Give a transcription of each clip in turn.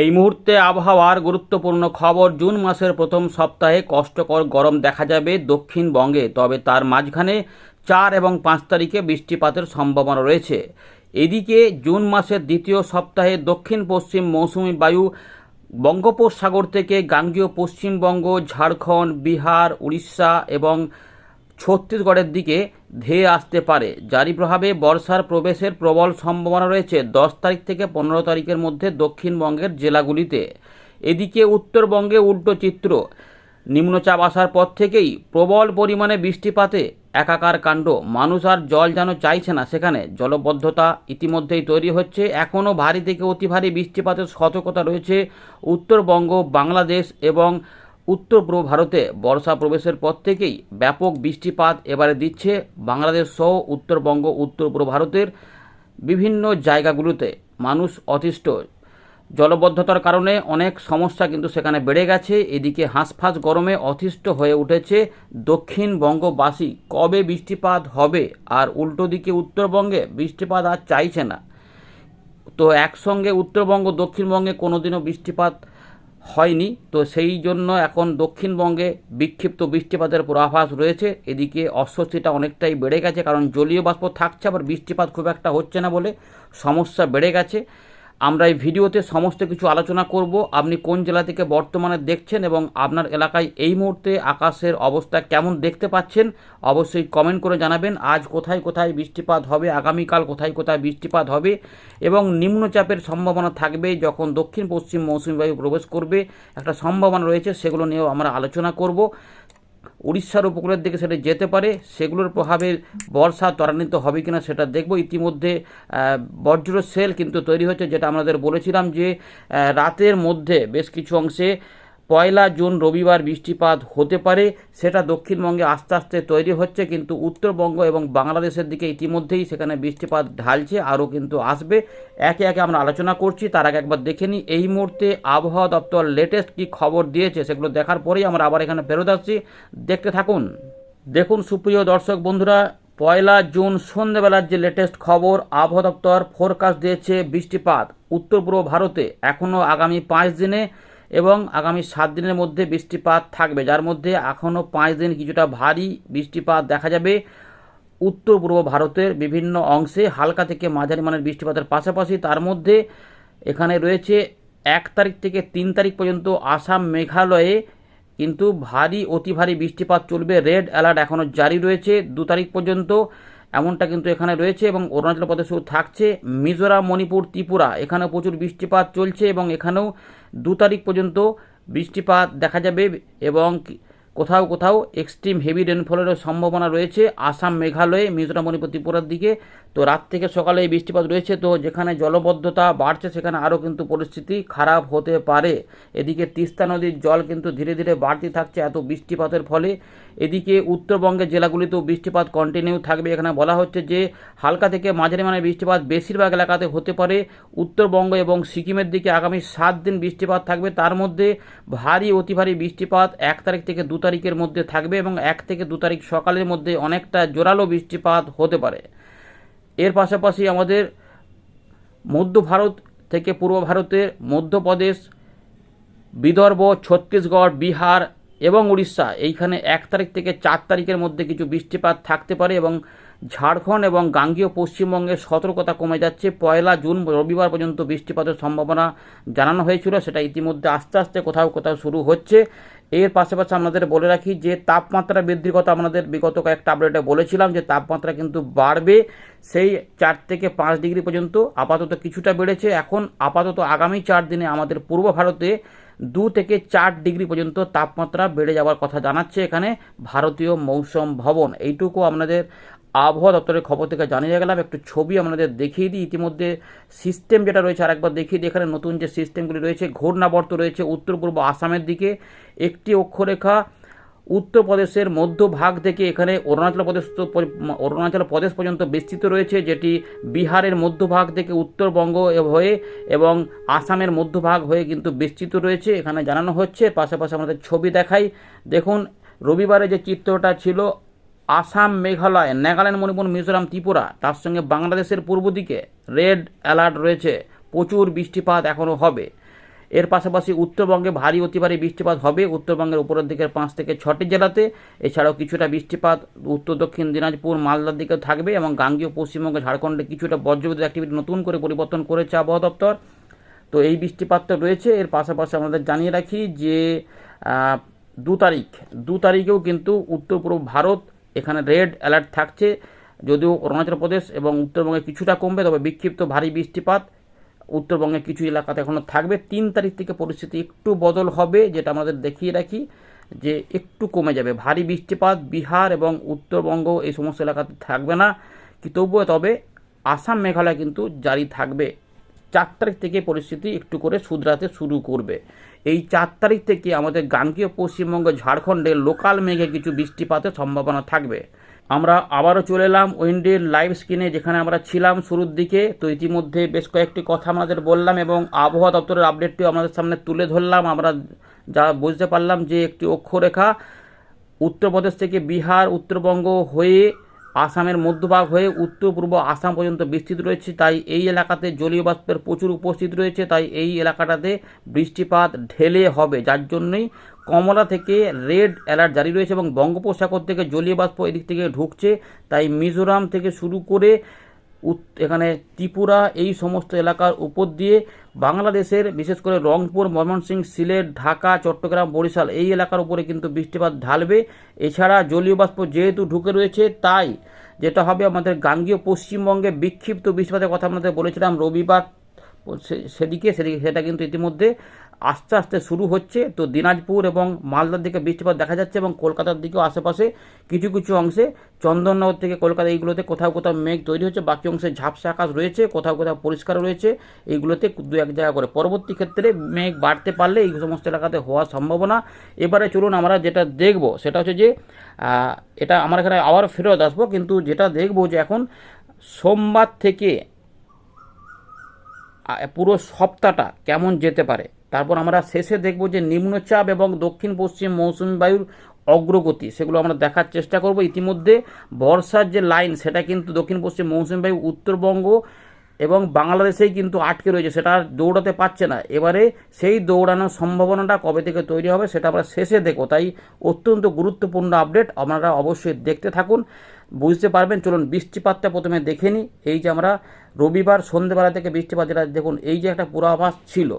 এই মুহূর্তে আবহাওয়ার গুরুত্বপূর্ণ খবর, জুন মাসের প্রথম সপ্তাহে কষ্টকর গরম দেখা যাবে দক্ষিণবঙ্গে, তবে তার মাঝখানে চার এবং পাঁচ তারিখে বৃষ্টিপাতের সম্ভাবনা রয়েছে। এদিকে জুন মাসের দ্বিতীয় সপ্তাহে দক্ষিণ পশ্চিম মৌসুমি বায়ু বঙ্গোপসাগর থেকে গাঙ্গীয় পশ্চিমবঙ্গ, ঝাড়খণ্ড, বিহার, উড়িষ্যা এবং ছত্তিশগড়ের দিকে ধেয়ে আসতে পারে। জারি প্রভাবে বর্ষার প্রবেশের প্রবল সম্ভাবনা রয়েছে দশ তারিখ থেকে পনেরো তারিখের মধ্যে দক্ষিণবঙ্গের জেলাগুলিতে। এদিকে উত্তরবঙ্গে উল্টো চিত্র। নিম্নচাপ আসার পর থেকেই প্রবল পরিমাণে বৃষ্টিপাতে একাকার কাণ্ড। মানুষ আর জল যেন চাইছে না সেখানে। জলবদ্ধতা ইতিমধ্যেই তৈরি হচ্ছে। এখনও ভারী থেকে অতি ভারী বৃষ্টিপাতের সতর্কতা রয়েছে উত্তরবঙ্গ, বাংলাদেশ এবং উত্তর পূর্ব ভারতে বর্ষা প্রবেশের পর থেকেই ব্যাপক বৃষ্টিপাত এবারে দিচ্ছে বাংলাদেশ সহ উত্তরবঙ্গ, উত্তর পূর্ব ভারতের বিভিন্ন জায়গাগুলোতে। মানুষ অতিষ্ঠ। জলবদ্ধতার কারণে অনেক সমস্যা কিন্তু সেখানে বেড়ে গেছে। এদিকে হাঁসফাঁস গরমে অতিষ্ঠ হয়ে উঠেছে দক্ষিণবঙ্গবাসী। কবে বৃষ্টিপাত হবে আর উল্টো দিকে উত্তরবঙ্গে বৃষ্টিপাত আর চাইছে না? তো একসঙ্গে উত্তরবঙ্গ, দক্ষিণবঙ্গে কোনোদিনও বৃষ্টিপাত হয়নি। তো সেই জন্য এখন দক্ষিণবঙ্গে বিক্ষিপ্ত বৃষ্টিপাতের পূর্বাভাস রয়েছে। এদিকে অস্বস্তিটা অনেকটাই বেড়ে গেছে, কারণ জলীয় বাষ্প থাকছে, আবার বৃষ্টিপাত খুব একটা হচ্ছে না বলে সমস্যা বেড়ে গেছে। আমরা এই ভিডিওতে সমস্ত কিছু আলোচনা করব। আপনি কোন জেলা থেকে বর্তমানে দেখছেন এবং আপনার এলাকায় এই মুহূর্তে আকাশের অবস্থা কেমন দেখতে পাচ্ছেন, অবশ্যই কমেন্ট করে জানাবেন। আজ কোথায় কোথায় বৃষ্টিপাত হবে, আগামীকাল কোথায় কোথায় বৃষ্টিপাত হবে এবং নিম্নচাপের সম্ভাবনা থাকবে যখন দক্ষিণ পশ্চিম মৌসুমী বায়ু প্রবেশ করবে। একটা সম্ভাবনা রয়েছে, সেগুলো নিয়েও আমরা আলোচনা করব। উড়িষ্যার উপকূলের দিকে সেটা যেতে পারে, সেগুলোর প্রভাবে বর্ষা ত্বরান্বিত হবে কি না সেটা দেখব। ইতিমধ্যে বজ্র সেল কিন্তু তৈরি হচ্ছে যেটা আমাদের বলেছিলাম যে রাতের মধ্যে বেশ কিছু অংশে পয়লা জুন রবিবার বৃষ্টিপাত হতে পারে, সেটা দক্ষিণবঙ্গে আস্তে আস্তে তৈরি হচ্ছে, কিন্তু উত্তরবঙ্গ এবং বাংলাদেশের দিকে ইতিমধ্যেই সেখানে বৃষ্টিপাত ঢালছে, আরও কিন্তু আসবে। একে একে আমরা আলোচনা করছি, তার আগে একবার দেখে নিই, এই মুহূর্তে আবহাওয়া দপ্তর লেটেস্ট কী খবর দিয়েছে সেগুলো দেখার পরেই আমরা আবার এখানে ফেরত আসছি। দেখতে থাকুন। দেখুন সুপ্রিয় দর্শক বন্ধুরা, পয়লা জুন সন্ধ্যেবেলার যে লেটেস্ট খবর, আবহাওয়া দপ্তর ফোরকাস্ট দিয়েছে বৃষ্টিপাত। উত্তর পূর্ব ভারতে এখনও আগামী পাঁচ দিনে এবং আগামী সাত দিনের মধ্যে বৃষ্টিপাত থাকবে। যার মধ্যে এখনও পাঁচ দিন কিছুটা ভারী বৃষ্টিপাত দেখা যাবে। উত্তর পূর্ব ভারতের বিভিন্ন অংশে হালকা থেকে মাঝারি মানের বৃষ্টিপাতের পাশাপাশি তার মধ্যে এখানে রয়েছে এক তারিখ থেকে তিন তারিখ পর্যন্ত আসাম মেঘালয়ে কিন্তু ভারী, অতি ভারী বৃষ্টিপাত চলবে। রেড অ্যালার্ট এখনও জারি রয়েছে দু তারিখ পর্যন্ত। এমনটা কিন্তু এখানে রয়েছে এবং অরুণাচল প্রদেশেও থাকছে। মিজোরাম, মণিপুর, ত্রিপুরা এখানেও প্রচুর বৃষ্টিপাত চলছে এবং এখানেও দু তারিখ পর্যন্ত বৃষ্টিপাত দেখা যাবে এবং কোথাও কোথাও এক্সট্রিম হেভি রেনফলেরও সম্ভাবনা রয়েছে। আসাম, মেঘালয়ে, মিজোরাম, মণিপুর, ত্রিপুরার দিকে। তো রাত থেকে সকালে এই বৃষ্টিপাত রয়েছে। তো যেখানে জলবদ্ধতা বাড়ছে, সেখানে আরও কিন্তু পরিস্থিতি খারাপ হতে পারে। এদিকে তিস্তা নদীর জল কিন্তু ধীরে ধীরে বাড়তে থাকছে এত বৃষ্টিপাতের ফলে। এদিকে উত্তরবঙ্গের জেলাগুলিতেও বৃষ্টিপাত কন্টিনিউ থাকবে। এখানে বলা হচ্ছে যে, হালকা থেকে মাঝারি মানের বৃষ্টিপাত বেশিরভাগ এলাকাতে হতে পারে। উত্তরবঙ্গ এবং সিকিমের দিকে আগামী সাত দিন বৃষ্টিপাত থাকবে। তার মধ্যে ভারী, অতি ভারী বৃষ্টিপাত এক তারিখ থেকে দু তারিখের মধ্যে থাকবে এবং এক থেকে দু তারিখ সকালের মধ্যে অনেকটা জোরালো বৃষ্টিপাত হতে পারে। এর পাশাপাশি আমাদের মধ্য ভারত থেকে পূর্ব ভারতের মধ্যপ্রদেশ, বিদর্ভ, ছত্তিশগড়, বিহার এবং উড়িষ্যা, এইখানে এক তারিখ থেকে চার তারিখের মধ্যে কিছু বৃষ্টিপাত থাকতে পারে এবং ঝাড়খণ্ড এবং গাঙ্গীয় পশ্চিমবঙ্গের সতর্কতা কমে যাচ্ছে। পয়লা জুন রবিবার পর্যন্ত বৃষ্টিপাতের সম্ভাবনা জানানো হয়েছিল, সেটা ইতিমধ্যে আস্তে আস্তে কোথাও কোথাও শুরু হচ্ছে। এর পাশাপাশি আপনাদের বলে রাখি যে তাপমাত্রা বৃদ্ধির কথা আপনাদের বিগত কয়েকটা আপডেটে বলেছিলাম যে তাপমাত্রা কিন্তু বাড়বে। সেই চার থেকে পাঁচ ডিগ্রি পর্যন্ত আপাতত কিছুটা বেড়েছে। এখন আপাতত আগামী চার দিনে আমাদের পূর্ব ভারতে দু থেকে চার ডিগ্রি পর্যন্ত তাপমাত্রা বেড়ে যাওয়ার কথা জানাচ্ছে এখানে ভারতীয় মৌসুম ভবন। এইটুকু আপনাদের আবহাওয়া দপ্তরের খবর থেকে জানিয়ে গেলাম, একটু ছবি আপনাদের দেখিয়ে দিই। ইতিমধ্যে সিস্টেম যেটা রয়েছে আরেকবার দেখিয়ে দিই। এখানে নতুন যে সিস্টেমগুলি রয়েছে, ঘূর্ণাবর্ত রয়েছে উত্তর পূর্ব আসামের দিকে। একটি অক্ষরেখা উত্তরপ্রদেশের মধ্যভাগ থেকে এখানে অরুণাচল প্রদেশ অরুণাচল প্রদেশ পর্যন্ত বিস্তৃত রয়েছে, যেটি বিহারের মধ্যভাগ থেকে উত্তরবঙ্গ হয়ে এবং আসামের মধ্যভাগ হয়ে কিন্তু বিস্তৃত রয়েছে। এখানে জানানো হচ্ছে, পাশাপাশি আমাদের ছবি দেখাই। দেখুন, রবিবারে যে চিত্রটা ছিল আসাম, মেঘালয়, নাগাল্যান্ড, মণিপুর, মিজোরাম, ত্রিপুরা, তার সঙ্গে বাংলাদেশের পূর্ব দিকে রেড অ্যালার্ট রয়েছে। প্রচুর বৃষ্টিপাত এখনও হবে। এর পাশাপাশি উত্তরবঙ্গে ভারী, অতি ভারী বৃষ্টিপাত হবে। উত্তরবঙ্গের উপরের দিকের পাঁচ থেকে ছটি জেলাতে। এছাড়াও কিছুটা বৃষ্টিপাত উত্তর, দক্ষিণ, দিনাজপুর, মালদার দিকে থাকবে এবং গাঙ্গীয়, পশ্চিমবঙ্গ, ঝাড়খণ্ডে কিছুটা বজ্রবিদ্যুৎ অ্যাক্টিভিটি নতুন করে পরিবর্তন করেছে আবহাওয়া দপ্তর। তো এই বৃষ্টিপাতটা রয়েছে। এর পাশাপাশি আমাদের জানিয়ে রাখি যে দু তারিখ, দু তারিখেও কিন্তু উত্তর পূর্ব ভারত এখানে রেড অ্যালার্ট থাকছে। যদিও অরুণাচল প্রদেশ এবং উত্তরবঙ্গে কিছুটা কমবে, তবে বিক্ষিপ্ত ভারী বৃষ্টিপাত উত্তরবঙ্গের কিছু এলাকাতে এখনও থাকবে। তিন তারিখ থেকে পরিস্থিতি একটু বদল হবে, যেটা আমাদের দেখিয়ে রাখি, যে একটু কমে যাবে। ভারী বৃষ্টিপাত বিহার এবং উত্তরবঙ্গ এই সমস্ত এলাকাতে থাকবে না, কি তবুও তবে আসাম মেঘালয় কিন্তু জারি থাকবে। চার তারিখ থেকে পরিস্থিতি একটু করে শুধরাতে শুরু করবে। এই চার তারিখ থেকে আমাদের গাঙ্গীয় পশ্চিমবঙ্গ, ঝাড়খণ্ডে লোকাল মেঘে কিছু বৃষ্টিপাতের সম্ভাবনা থাকবে। আমরা আবারও চলে এলাম উইন্ডের লাইভ স্ক্রিনে, যেখানে আমরা ছিলাম শুরুর দিকে। তো ইতিমধ্যে বেশ কয়েকটি কথা আমাদের বললাম এবং আবহাওয়া দপ্তরের আপডেটটিও আমাদের সামনে তুলে ধরলাম। আমরা যা বুঝতে পারলাম যে একটি অক্ষরেখা উত্তরপ্রদেশ থেকে বিহার, উত্তরবঙ্গ হয়ে আসামের মধ্যভাগ হয়ে উত্তর পূর্ব আসাম পর্যন্ত বিস্তৃত রয়েছে, তাই এই এলাকাতে জলীয় বাষ্পের প্রচুর উপস্থিত রয়েছে, তাই এই এলাকাটাতে বৃষ্টিপাত ঢেলে হবে। যার জন্যই কমলা থেকে রেড অ্যালার্ট জারি রয়েছে এবং বঙ্গোপসাগর থেকে জলীয় বাষ্প এদিক থেকে ঢুকছে, তাই মিজোরাম থেকে শুরু করে এখানে ত্রিপুরা, এই সমস্ত এলাকার উপর দিয়ে বাংলাদেশের, বিশেষ করে রংপুর, ময়মনসিংহ, সিলেট, ঢাকা, চট্টগ্রাম, বরিশাল এই এলাকার উপরে কিন্তু বৃষ্টিপাত ঢালবে। এছাড়া জলীয় বাষ্প যেহেতু ঢুকে রয়েছে, তাই যেটা হবে আমাদের গাঙ্গীয় পশ্চিমবঙ্গে বিক্ষিপ্ত বৃষ্টিপাতের কথা আপনাদের বলেছিলাম, রবিবার সেদিকে সেদিকে, সেটা কিন্তু ইতিমধ্যে আস্তে আস্তে শুরু হচ্ছে। তো দিনাজপুর এবং মালদার দিকে বৃষ্টিপাত দেখা যাচ্ছে এবং কলকাতার দিকেও আশেপাশে কিছু কিছু অংশে চন্দননগর থেকে কলকাতা এইগুলোতে কোথাও কোথাও মেঘ তৈরি হচ্ছে। বাকি অংশে ঝাপসা আকাশ রয়েছে, কোথাও কোথাও পরিষ্কার রয়েছে। এইগুলোতে দু এক জায়গা করে। পরবর্তী ক্ষেত্রে মেঘ বাড়তে পারলে এই সমস্ত এলাকাতে হওয়ার সম্ভাবনা। এবারে চলুন আমরা যেটা দেখব সেটা হচ্ছে যে এটা আমার এখানে আবার ফেরত আসব। কিন্তু যেটা দেখব যে এখন সোমবার থেকে পুরো সপ্তাহটা কেমন যেতে পারে? তারপর আমরা শেষে দেখব যে নিম্নচাপ এবং দক্ষিণ পশ্চিম মৌসুমী বায়ুর অগ্রগতি, সেগুলো আমরা দেখার চেষ্টা করব। ইতিমধ্যে বর্ষার যে লাইন, সেটা কিন্তু দক্ষিণ পশ্চিম মৌসুমী বায়ু, উত্তরবঙ্গ এবং বাংলাদেশেই কিন্তু আটকে রয়েছে, সেটা আর দৌড়াতে পারছে না। এবারে সেই দৌড়ানোর সম্ভাবনাটা কবে থেকে তৈরি হবে, সেটা আমরা শেষে দেখো তাই অত্যন্ত গুরুত্বপূর্ণ আপডেট, আপনারা অবশ্যই দেখতে থাকুন। বুঝতে পারবেন, চলুন বৃষ্টিপাতটা প্রথমে দেখে নিই। এই যে আমরা রবিবার সন্ধ্যেবেলা থেকে বৃষ্টিপাত, যেটা দেখুন, এই যে একটা পূর্বাভাস ছিল।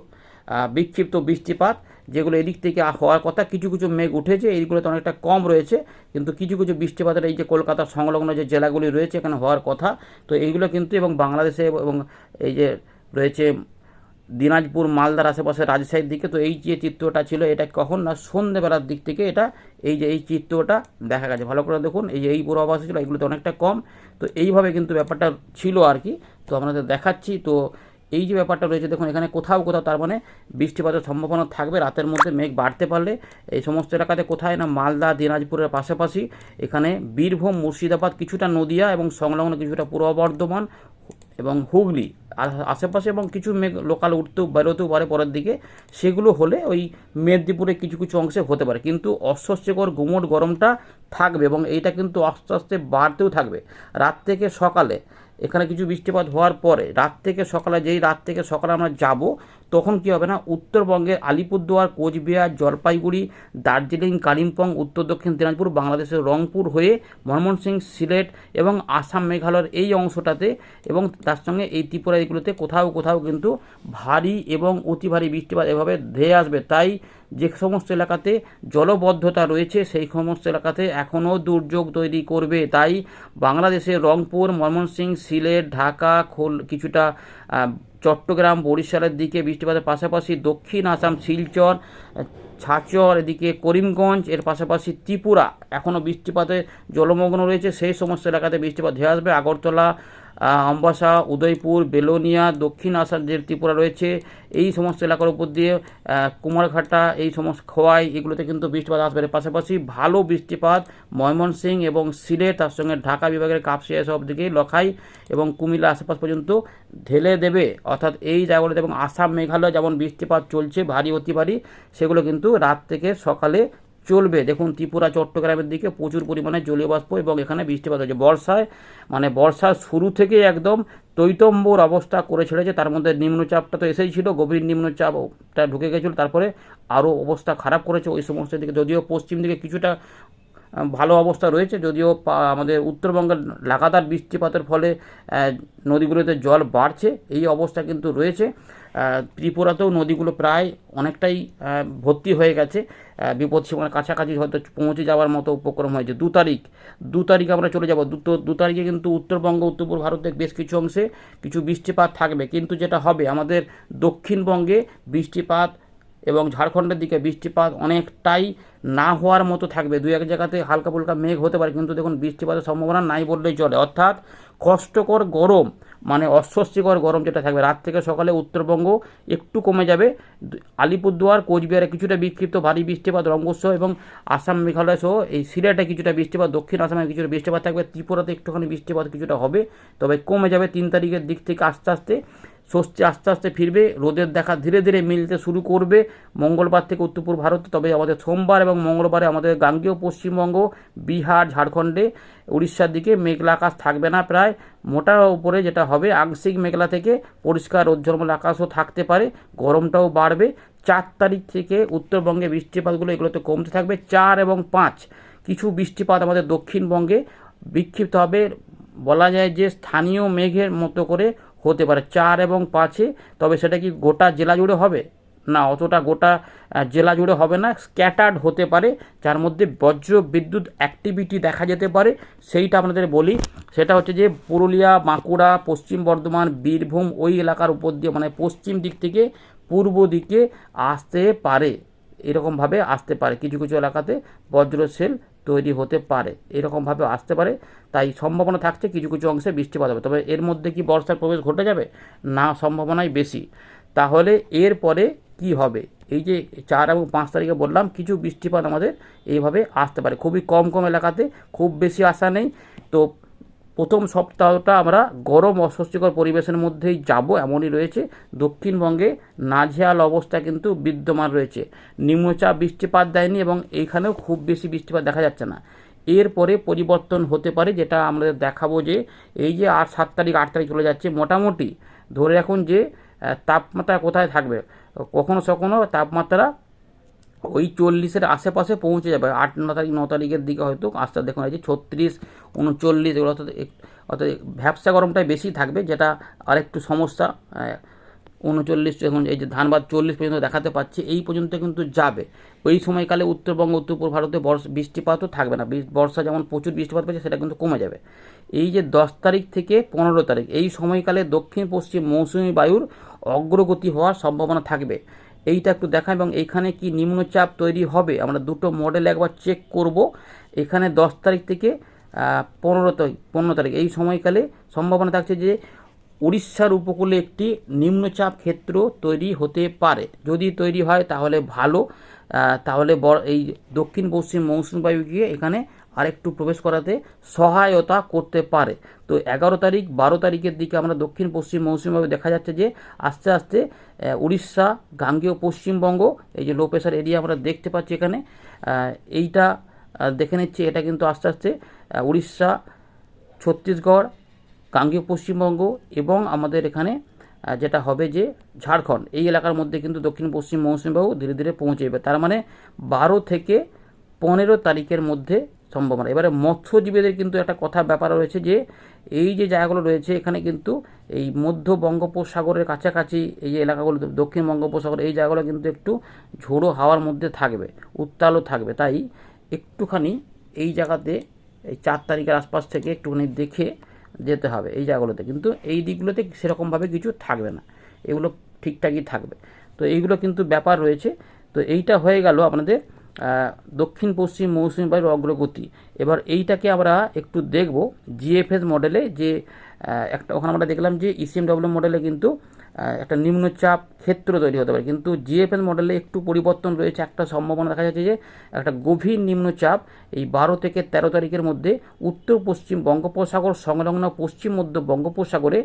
বিক্ষিপ্ত বৃষ্টিপাত, যেগুলো এদিক থেকে হওয়ার কথা, কিছু কিছু মেঘ উঠেছে এইগুলোতে অনেকটা কম রয়েছে, কিন্তু কিছু কিছু বৃষ্টিপাতের এই যে কলকাতা সংলগ্ন যে জেলাগুলি রয়েছে এখানে হওয়ার কথা, তো এইগুলো কিন্তু এবং বাংলাদেশে এবং এই যে রয়েছে দিনাজপুর, মালদার আশেপাশে রাজশাহীর দিকে, তো এই যে চিত্রটা ছিল, এটা কখন না সন্ধ্যেবেলার দিক থেকে এটা, এই যে এই চিত্রটা দেখা গেছে। ভালো করে দেখুন, এই যে এই পূর্বাভাস ছিল, এগুলোতে অনেকটা কম, তো এইভাবে কিন্তু ব্যাপারটা ছিল আর কি। তো আপনাদের দেখাচ্ছি, তো এই যে ব্যাপারটা রয়েছে, দেখুন, এখানে কোথাও কোথাও তার মানে বৃষ্টিপাতের সম্ভাবনা থাকবে, রাতের মধ্যে মেঘ বাড়তে পারলে। এই সমস্ত এলাকাতে কোথায় না মালদা, দিনাজপুরের পাশাপাশি এখানে বীরভূম, মুর্শিদাবাদ, কিছুটা নদিয়া এবং সংলগ্ন কিছুটা পূর্ব বর্ধমান এবং হুগলি আশেপাশে এবং কিছু মেঘ লোকাল উঠতেও বেরোতেও পারে পরের দিকে। সেগুলো হলে ওই মেদিনীপুরে কিছু কিছু অংশে হতে পারে। কিন্তু অস্বস্তিকর গুমোট গরমটা থাকবে এবং এইটা কিন্তু আস্তে আস্তে বাড়তেও থাকবে। রাত থেকে সকালে এখানে কিছু বৃষ্টিপাত হওয়ার পরে রাত থেকে সকালে যেই রাত থেকে সকালে আমরা যাব তখন কি হবে না? উত্তরবঙ্গের আলিপুরদুয়ার, কোচবিহার, জলপাইগুড়ি, দার্জিলিং, কালিম্পং, উত্তর দক্ষিণ দিনাজপুর, বাংলাদেশের রংপুর হয়ে ময়মনসিংহ সিলেট এবং আসাম মেঘালয়ের এই অংশটাতে এবং তার সঙ্গে এই ত্রিপুরা এগুলোতে কোথাও কোথাও কিন্তু ভারী এবং অতি ভারী বৃষ্টিপাত এভাবে ধেয়ে আসবে। তাই যে সমস্ত এলাকাতে জলবদ্ধতা রয়েছে, সেই সমস্ত এলাকাতে এখনও দুর্যোগ তৈরি করবে। তাই বাংলাদেশের রংপুর ময়মনসিং সিলেট, ঢাকা, খোল কিছুটা চট্টগ্রাম, বরিশালের দিকে বৃষ্টিপাতের পাশাপাশি দক্ষিণ আসাম, শিলচর ছাচর এদিকে করিমগঞ্জ, এর পাশাপাশি ত্রিপুরা। এখনও বৃষ্টিপাতে জলমগ্ন রয়েছে। সেই সমস্ত এলাকাতে বৃষ্টিপাত ধেয়ে আসবে। আগরতলা আমবাসা উদয়পুর, বেলোনিয়া, দক্ষিণ আসাম যে ত্রিপুরা রয়েছে, এই সমস্ত এলাকার উপর দিয়ে কুমারঘাটা, এই সমস্ত খোয়াই, এগুলোতে কিন্তু বৃষ্টিপাত আসবে। পাশাপাশি ভালো বৃষ্টিপাত ময়মনসিংহ এবং সিলেট, তার সঙ্গে ঢাকা বিভাগের কাপসিয়া সব দিকে লখাই এবং কুমিল্লা আশেপাশ পর্যন্ত ঢেলে দেবে। অর্থাৎ এই জায়গাগুলোতে এবং আসাম, মেঘালয় যেমন বৃষ্টিপাত চলছে, ভারী, অতি ভারী, সেগুলো কিন্তু রাত থেকে সকালে চলবে। দেখুন, ত্রিপুরা, চট্টগ্রামের দিকে প্রচুর পরিমাণে জলীয় বাষ্প এবং এখানে বৃষ্টিপাত হচ্ছে। বর্ষায় মানে বর্ষার শুরু থেকে একদম তৈতম্বর অবস্থা করে ছেড়েছে। তার মধ্যে নিম্নচাপটা তো এসেই ছিল, গভীর নিম্নচাপটা ঢুকে গেছিল, তারপরে আরও অবস্থা খারাপ করেছে ওই সমস্ত দিকে। যদিও পশ্চিম দিকে কিছুটা ভালো অবস্থা রয়েছে, যদিও আমাদের উত্তরবঙ্গের লাগাতার বৃষ্টিপাতের ফলে নদীগুলোতে জল বাড়ছে, এই অবস্থা কিন্তু রয়েছে। ত্রিপুরাতেও নদীগুলো প্রায় অনেকটাই ভর্তি হয়ে গেছে। বিপদসীমার কাছাকাছি হয়তো পৌঁছে যাওয়ার মতো উপক্রম হয়েছে। দু তারিখ দু তারিখ আমরা চলে যাব। দু দু তারিখে কিন্তু উত্তরবঙ্গ উত্তর পূর্ব ভারতের বেশ কিছু অংশে কিছু বৃষ্টিপাত থাকবে। কিন্তু যেটা হবে, আমাদের দক্ষিণবঙ্গে বৃষ্টিপাত এবং ঝাড়খণ্ডের দিকে বৃষ্টিপাত অনেকটাই না হওয়ার মতো থাকবে। দু এক জায়গাতে হালকা ফুলকা মেঘ হতে পারে, কিন্তু দেখুন বৃষ্টিপাতের সম্ভাবনা নাই বললেই চলে। অর্থাৎ কষ্টকর গরম মানে অস্বস্তিকর গরম যেটা থাকবে। রাত থেকে সকালে উত্তরবঙ্গ একটু কমে যাবে। আলিপুরদুয়ার, কোচবিহারে কিছুটা বিক্ষিপ্ত ভারী বৃষ্টিপাত রঙ্গসহ এবং আসাম মেঘালয় সহ এই সিলেটে কিছুটা বৃষ্টিপাত, দক্ষিণ আসামে কিছুটা বৃষ্টিপাত থাকবে। ত্রিপুরাতে একটুখানি বৃষ্টিপাত কিছুটা হবে, তবে কমে যাবে। তিন তারিখের দিক থেকে আস্তে আস্তে স্বস্তি আস্তে আস্তে ফিরবে, রোদের দেখা ধীরে ধীরে মিলতে শুরু করবে। মঙ্গলবার থেকে উত্তরপূর্ব ভারতে, তবে আমাদের সোমবার এবং মঙ্গলবারে আমাদের গাঙ্গেয় পশ্চিমবঙ্গ, বিহার, ঝাড়খণ্ডে, উড়িষ্যার দিকে মেঘলা আকাশ থাকবে না প্রায়। মোটার উপরে যেটা হবে, আংশিক মেঘলা থেকে পরিষ্কার রোজ্জলমল আকাশও থাকতে পারে, গরমটাও বাড়বে। চার তারিখ থেকে উত্তরবঙ্গে বৃষ্টিপাতগুলো এগুলোতে কমতে থাকবে চার এবং পাঁচ। কিছু বৃষ্টিপাত আমাদের দক্ষিণবঙ্গে বিক্ষিপ্ত হবে। বলা যায় যে স্থানীয় মেঘের মতো করে হতে পারে চার এবং পাঁচে, তবে সেটা কি গোটা জেলা জুড়ে হবে? না, অতটা গোটা জেলা জুড়ে হবে না। স্ক্যাটার্ড হতে পারে, যার মধ্যে বজ্র বিদ্যুৎ অ্যাক্টিভিটি দেখা যেতে পারে, সেইটা আপনাদের বলি। সেটা হচ্ছে যে পুরুলিয়া, বাঁকুড়া, পশ্চিম বর্ধমান, বীরভূম ওই এলাকার উপর দিয়ে মানে পশ্চিম দিক থেকে পূর্ব দিকে আসতে পারে, এরকমভাবে আসতে পারে। কিছু কিছু এলাকাতে বজ্র সেল তৈরি হতে পারে এরকমভাবে আসতে পারে। তাই সম্ভাবনা থাকছে কিছু কিছু অংশে বৃষ্টিপাত হবে। তবে এর মধ্যে কি বর্ষার প্রবেশ ঘটে যাবে? না, সম্ভাবনাই বেশি। তাহলে এর পরে কি হবে? এই যে চার এবং পাঁচ তারিখে বললাম, কিছু বৃষ্টিপাত আমাদের এইভাবে আসতে পারে। খুবই কম কম এলাকাতে খুব বেশি আশা নেই। তো প্রথম সপ্তাহটা আমরা গরম অস্বস্তিকর পরিবেশের মধ্যেই যাব, এমনই রয়েছে। দক্ষিণবঙ্গে নাজেহাল অবস্থা কিন্তু বিদ্যমান রয়েছে। নিম্নচাপ বৃষ্টিপাত দেয়নি এবং এইখানেও খুব বেশি বৃষ্টিপাত দেখা যাচ্ছে না। এরপরে পরিবর্তন হতে পারে, যেটা আমরা দেখাবো যে এই যে আট, সাত তারিখ, আট তারিখ চলে যাচ্ছে। মোটামুটি ধরে রাখুন যে তাপমাত্রা কোথায় থাকবে? কখনো সখনো তাপমাত্রা ওই চল্লিশের আশেপাশে পৌঁছে যাবে। আট, ন তারিখ, ন তারিখের দিকে হয়তো আস্তে দেখুন, এই যে ছত্রিশ, উনচল্লিশ, এগুলো অর্থাৎ অর্থাৎ ভ্যাবসা গরমটাই বেশি থাকবে, যেটা আরেকটু সমস্যা উনচল্লিশ এখন এই যে ধানবাদ চল্লিশ পর্যন্ত দেখাতে পাচ্ছি, এই পর্যন্ত কিন্তু যাবে। ওই সময়কালে উত্তরবঙ্গ উত্তর ভারতে বর্ষ- বৃষ্টিপাতও থাকবে না বর্ষা যেমন প্রচুর বৃষ্টিপাত পেয়েছে সেটা কিন্তু কমে যাবে। এই যে দশ তারিখ থেকে পনেরো তারিখ, এই সময়কালে দক্ষিণ পশ্চিম মৌসুমী বায়ুর অগ্রগতি হওয়ার সম্ভাবনা থাকবে। এইটা একটু দেখা এবং এইখানে কি নিম্নচাপ তৈরি হবে? আমরা দুটো মডেল একবার চেক করব। এখানে দশ তারিখ থেকে পনেরো তারিখ পনেরো তারিখ। এই সময়কালে সম্ভাবনা থাকছে যে উড়িষ্যার উপকূলে একটি নিম্নচাপ ক্ষেত্র তৈরি হতে পারে। যদি তৈরি হয় তাহলে ভালো। তাহলে এই দক্ষিণ পশ্চিম মৌসুমী বায়ু গিয়ে এখানে আরেকটু প্রবেশ করাতে সহায়তা করতে পারে। তো এগারো তারিখ, বারো তারিখের দিকে আমরা দক্ষিণ পশ্চিম মৌসুমী বায়ু দেখা যাচ্ছে যে আস্তে আস্তে উড়িষ্যা, গাঙ্গেয় পশ্চিমবঙ্গ, এই যে লো প্রেশার এরিয়া আমরা দেখতে পাচ্ছি এখানে এইটা দেখে নিচ্ছি, এটা কিন্তু আস্তে আস্তে উড়িষ্যা, ছত্তিশগড়, গাঙ্গেয় পশ্চিমবঙ্গ এবং আমাদের এখানে যেটা হবে যে ঝাড়খণ্ড। এই এলাকার মধ্যে কিন্তু দক্ষিণ পশ্চিম মৌসুমী বায়ু ধীরে ধীরে পৌঁছে যাবে। তার মানে বারো থেকে পনেরো তারিখের মধ্যে সম্ভাবনা এবারে মৎস্যজীবীদের কিন্তু একটা কথা ব্যাপার রয়েছে যে, এই যে জায়গাগুলো রয়েছে, এখানে কিন্তু এই মধ্য বঙ্গোপসাগরের কাছাকাছি এই যে এলাকাগুলো, দক্ষিণ বঙ্গোপসাগর, এই জায়গাগুলো কিন্তু একটু ঝোড়ো হাওয়ার মধ্যে থাকবে, উত্তালও থাকবে। তাই একটুখানি এই জায়গাতে, এই চার তারিখের আশপাশ থেকে একটুখানি দেখে যেতে হবে এই জায়গাগুলোতে। কিন্তু এই দিকগুলোতে সেরকমভাবে কিছু থাকবে না। এগুলো ঠিকঠাকই থাকবে। তো এইগুলো কিন্তু ব্যাপার রয়েছে। তো এইটা হয়ে গেল আপনাদের দক্ষিণ, পশ্চিম, মৌসুমী বায়ুর অগ্রগতি। এবার এইটাকে আমরা একটু দেখব জিএফএস মডেলে যে একটা ওখানে আমরা দেখলাম যে ইসিএমডব্লিউ মডেলে কিন্তু একটা নিম্নচাপ ক্ষেত্র তৈরি হতে পারে। কিন্তু জিএফএল মডেলে একটু পরিবর্তন রয়েছে। একটা সম্ভাবনা দেখা যাচ্ছে যে, একটা গভীর নিম্নচাপ এই বারো থেকে তেরো তারিখের মধ্যে উত্তর পশ্চিম বঙ্গোপসাগর সংলগ্ন পশ্চিম মধ্য বঙ্গোপসাগরে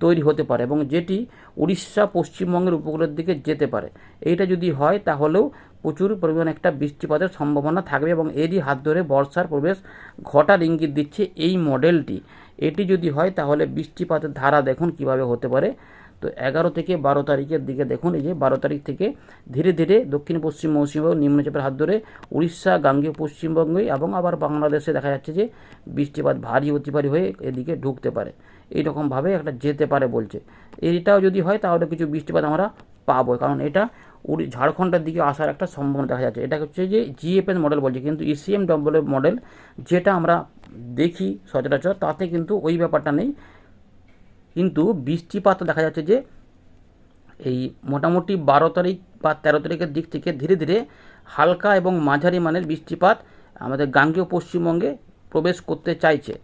তৈরি হতে পারে এবং যেটি উড়িষ্যা পশ্চিমবঙ্গের উপকূলের দিকে যেতে পারে। এইটা যদি হয়, তাহলেও প্রচুর পরিমাণে একটা বৃষ্টিপাতের সম্ভাবনা থাকবে এবং এরই হাত ধরে বর্ষার প্রবেশ ঘটার ইঙ্গিত দিচ্ছে এই মডেলটি এটি যদি হয়, তাহলে বৃষ্টিপাতের ধারা দেখুন কীভাবে হতে পারে। তো এগারো থেকে বারো তারিখের দিকে দেখুন, এই যে বারো তারিখ থেকে ধীরে ধীরে দক্ষিণ পশ্চিম মৌসুমি নিম্নচাপের হাত ধরে উড়িষ্যা, গাঙ্গেয় পশ্চিমবঙ্গে এবং আবার বাংলাদেশে দেখা যাচ্ছে যে বৃষ্টিপাত ভারী অতি ভারী হয়ে এদিকে ঢুকতে পারে। এইরকমভাবে একটা যেতে পারে বলছে। এইটাও যদি হয় তাহলে কিছু বৃষ্টিপাত আমরা পাবো কারণ এটা উড়ি, ঝাড়খণ্ডের দিকে আসার একটা সম্ভাবনা দেখা যাচ্ছে। এটা হচ্ছে যে জিএফএস মডেল বলছে, কিন্তু ইসিএম ডব্লিউ মডেল যেটা আমরা দেখি, সচরাচর, তাতে কিন্তু ওই ব্যাপারটা নেই। কিন্তু বৃষ্টিপাত দেখা যাচ্ছে যে এই মোটামুটি বারো তারিখ বা তেরো তারিখের দিক থেকে ধীরে ধীরে হালকা এবং মাঝারি মানের বৃষ্টিপাত আমাদের গাঙ্গেয় পশ্চিমবঙ্গে প্রবেশ করতে চাইছে।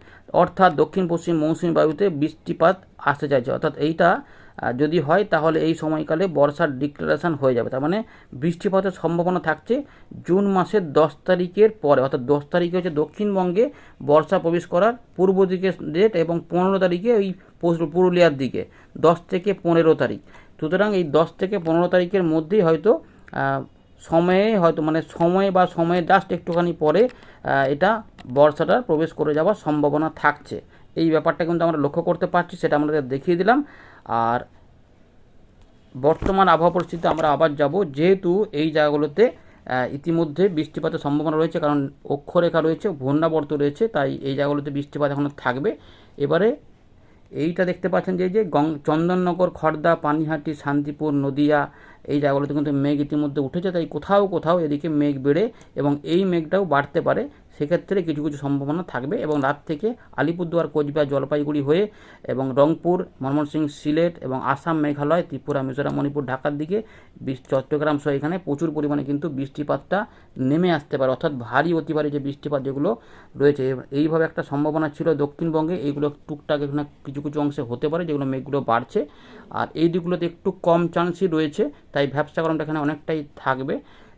অর্থাৎ দক্ষিণ পশ্চিম মৌসুমী বায়ুতে বৃষ্টিপাত আসতে চাইছে। অর্থাৎ এইটা যদি হয় তাহলে এই সময়কালে বর্ষার ডিক্লারেশন হয়ে যাবে। তার মানে বৃষ্টিপাতের সম্ভাবনা থাকছে জুন মাসের দশ তারিখের পরে, অর্থাৎ দশ তারিখে হচ্ছে দক্ষিণবঙ্গে বর্ষা প্রবেশ করার পূর্ব দিকে ডেট এবং পনেরো তারিখে ওই পুরুলিয়ার দিকে, দশ থেকে পনেরো তারিখ। সুতরাং এই দশ থেকে পনেরো তারিখের মধ্যেই হয়তো সময়ে হয়তো মানে সময়ে বা সময়ে জাস্ট একটুখানি পরে এটা বর্ষাটা প্রবেশ করে যাওয়ার সম্ভাবনা থাকছে। এই ব্যাপারটা কিন্তু আমরা লক্ষ্য করতে পারছি, সেটা আমাদের দেখিয়ে দিলাম। আর বর্তমান আবহাওয়া পরিস্থিতি আমরা আবার যাব, যেহেতু এই জায়গাগুলোতে ইতিমধ্যে বৃষ্টিপাতের সম্ভাবনা রয়েছে, কারণ অক্ষরেখা রয়েছে, ঘূর্ণাবর্ত রয়েছে, তাই এই জায়গাগুলোতে বৃষ্টিপাত এখনও থাকবে। এবারে এইটা দেখতে পাচ্ছেন যে যে গং, চন্দননগর খড়দা পানিহাটি, শান্তিপুর, নদিয়া, এই জায়গাগুলোতে কিন্তু মেঘ ইতিমধ্যে উঠেছে, তাই কোথাও কোথাও এদিকে মেঘ বেড়ে এবং এই মেঘটাও বাড়তে পারে। সেক্ষেত্রে কিছু কিছু সম্ভাবনা থাকবে এবং রাত থেকে আলিপুরদুয়ার, কোচবিহার, জলপাইগুড়ি হয়ে এবং রংপুর ময়মনসিংহ সিলেট এবং আসাম, মেঘালয়, ত্রিপুরা, মিজোরাম, মণিপুর, ঢাকার দিকে চট্টগ্রাম সহ এখানে প্রচুর পরিমাণে কিন্তু বৃষ্টিপাতটা নেমে আসতে পারে। অর্থাৎ ভারী অতি যে বৃষ্টিপাত যেগুলো রয়েছে, এইভাবে একটা সম্ভাবনা ছিল দক্ষিণবঙ্গে, এইগুলো টুকটাক এখানে কিছু কিছু অংশে হতে পারে যেগুলো মেঘগুলো বাড়ছে। আর এই দিকগুলোতে একটু কম চান্সই রয়েছে, তাই ব্যবসা গরমটা এখানে অনেকটাই থাকবে।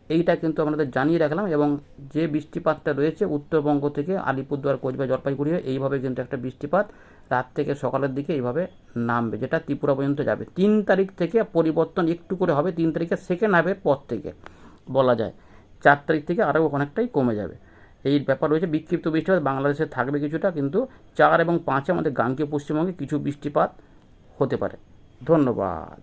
এইটা কিন্তু আপনাদের জানিয়ে রাখলাম এবং যে বৃষ্টিপাতটা রয়েছে উত্তরবঙ্গ থেকে আলিপুরদুয়ার, কোচবিহার জলপাইগুড়ি এইভাবে কিন্তু একটা বৃষ্টিপাত রাত থেকে সকালের দিকে এইভাবে নামবে, যেটা ত্রিপুরা পর্যন্ত যাবে। তিন তারিখ থেকে পরিবর্তন একটু করে হবে, তিন তারিখে সেকেন্ড হাফের পর থেকে বলা যায়। চার তারিখ থেকে আরও অনেকটাই কমে যাবে। এই ব্যাপার রয়েছে, বিক্ষিপ্ত বৃষ্টিপাত বাংলাদেশে থাকবে কিছুটা, কিন্তু চার এবং পাঁচে আমাদের গাঙ্গীয় পশ্চিমবঙ্গে কিছু বৃষ্টিপাত হতে পারে। ধন্যবাদ।